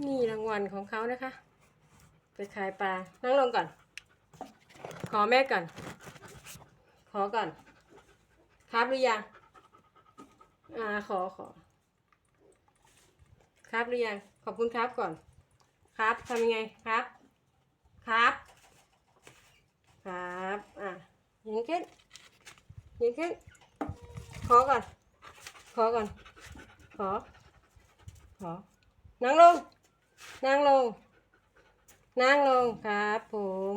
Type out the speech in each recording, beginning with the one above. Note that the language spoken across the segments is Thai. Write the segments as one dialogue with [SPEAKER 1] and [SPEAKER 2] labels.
[SPEAKER 1] นี่รางวัลของเขานะคะ ไปขายปลา นั่งลงก่อน ขอแม่ก่อน ขอก่อน ครับหรือยัง อ่า ขอขอ ครับหรือยัง ขอบคุณครับก่อน ครับทำยังไงครับ ครับ ครับ อะยืนขึ้นยืนขึ้น ขอก่อน ขอก่อน ขอ ขอนั่งลง นั่งลง นั่งลงครับผม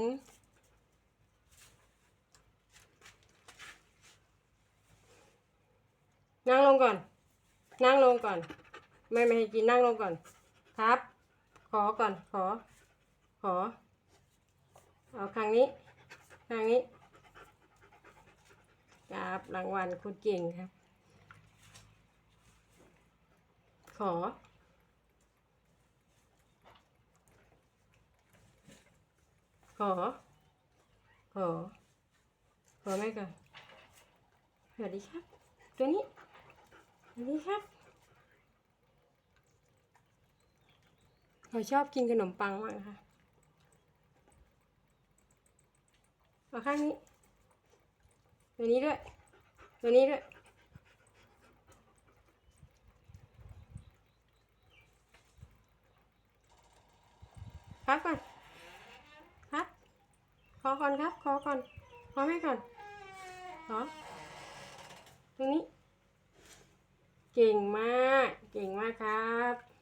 [SPEAKER 1] นั่งลงก่อน นั่งลงก่อน ไม่ไม่ให้กินนั่งลงก่อน ครับ ขอก่อน ขอ ขอ เอาข้งนี้ข้งนี้ครับรางวัลคุณเก่งครับ ขอ ขอขอขอแม่ก่อนสวัสดีครับ ตัวนี้สวัสดีครับเขาชอบกินขนมปังมากค่ะเอาข้างนี้ ตัวนี้ด้วย ตัวนี้ด้วยครับก่อน อก่อนครับ ขอก่อน ขอแม่ก่อน ขอ ตรงนี้ เก่งมาก เก่งมากครับ